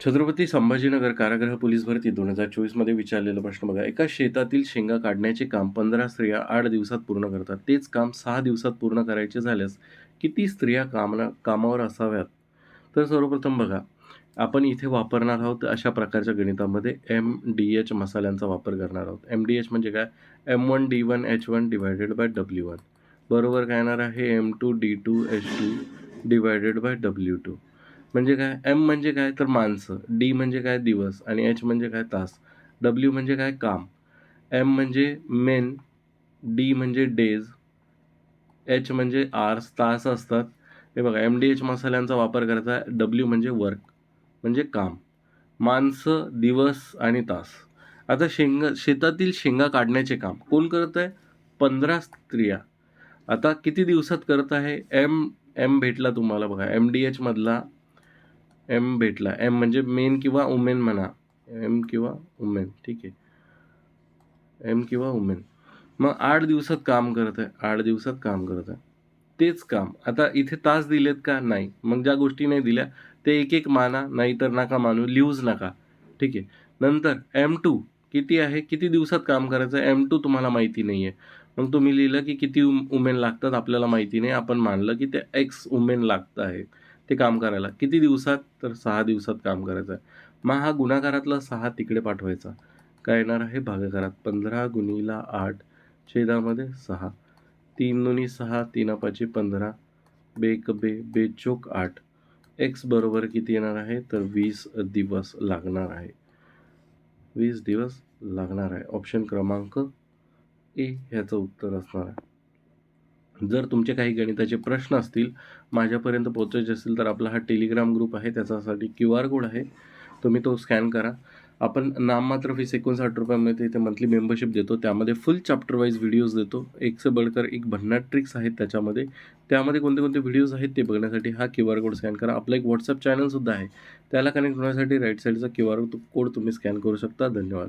छत्रपती संभाजीनगर कारागृह पोलीस भरती दोन हजार चोवीसमध्ये विचारलेला प्रश्न बघा. एका शेतातील शेंगा काढण्याचे काम पंधरा स्त्रिया आठ दिवसात पूर्ण करतात. तेच काम सहा दिवसात पूर्ण करायचे झाल्यास किती स्त्रिया कामना कामावर असाव्यात? तर सर्वप्रथम बघा आपण इथे वापरणार आहोत अशा प्रकारच्या गणितामध्ये एम डी एच मसाल्यांचा वापर करणार आहोत. एम डी एच म्हणजे काय? M one D one H one divided by W one बरोबर काय येणार आहे? M two D two H two divided by W two म्हणजे काय? एम म्हणजे काय? तर माणसं. डी म्हणजे काय? दिवस. आणि एच म्हणजे काय? तास. डब्ल्यू म्हणजे काय? काम. एम म्हणजे मेन डी म्हणजे डेज एच म्हणजे आर्स तास असतात. हे बघा एम डी एच मसाल्यांचा वापर करायचा. डब्ल्यू म्हणजे वर्क म्हणजे काम. माणसं दिवस आणि तास. आता शेंगा शेतातील शेंगा काढण्याचे काम. कोण करत आहे? पंधरा स्त्रिया. आता किती दिवसात करत आहे? एम एम भेटला तुम्हाला बघा. एम डी एचमधला एम भेटला. एम म्हणजे मेन किंवा वुमेन म्हणा. एम किंवा वुमेन ठीक आहे. एम किंवा वुमेन मग आठ दिवसात काम करत आहे. आठ दिवसात काम करत आहे. तेच काम. आता इथे तास दिलेत का? नाही. मग ज्या गोष्टी नाही दिल्या ते एक एक माना नाहीतर नका मानू लिहूच नका. ठीक आहे. नंतर एम टू किती आहे? किती दिवसात काम करायचं? एम टू तुम्हाला माहिती नाही आहे मग तुम्ही लिहिलं की किती उमेन लागतात आपल्याला माहिती नाही. आपण मानलं की ते एक्स उमेन लागतं आहे ते काम करायला. किती दिवसात? तर सहा दिवसात काम करायचं आहे. मग हा गुणाकारातला सहा तिकडे पाठवायचा. काय येणार आहे? भागाकारात. पंधरा गुणीला आठ छेदामध्ये सहा. तीन दोन्ही सहा तीन पाचे पंधरा. बेक बे बेचोक आठ. एक्स बरोबर किती येणार आहे? तर वीस दिवस लागणार आहे. वीस दिवस लागणार आहे. ऑप्शन क्रमांक ए ह्याचं उत्तर असणार आहे. जर तुमचे काही गणिताचे प्रश्न असतील माझ्यापर्यंत पोहोचायचे असतील तर आपला हा टेलिग्राम ग्रुप आहे त्याच्यासाठी क्यू आर कोड आहे. तुम्ही तो स्कॅन करा. आपण नाममात्र फीस एकोणसाठ रुपयामध्ये इथे मंथली मेंबरशिप देतो. त्यामध्ये फुल चॅप्टर वाईज व्हिडिओज देतो. एक से बडकर एक भन्नाट ट्रिक्स आहेत त्याच्यामध्ये. त्यामध्ये कोणते कोणते व्हिडिओज आहेत ते बघण्यासाठी हा क्यू आर कोड स्कॅन करा. आपला एक व्हॉट्सअप चॅनलसुद्धा आहे. त्याला कनेक्ट होण्यासाठी राईट साईडचा क्यू आर कोड तुम्ही स्कॅन करू शकता. धन्यवाद.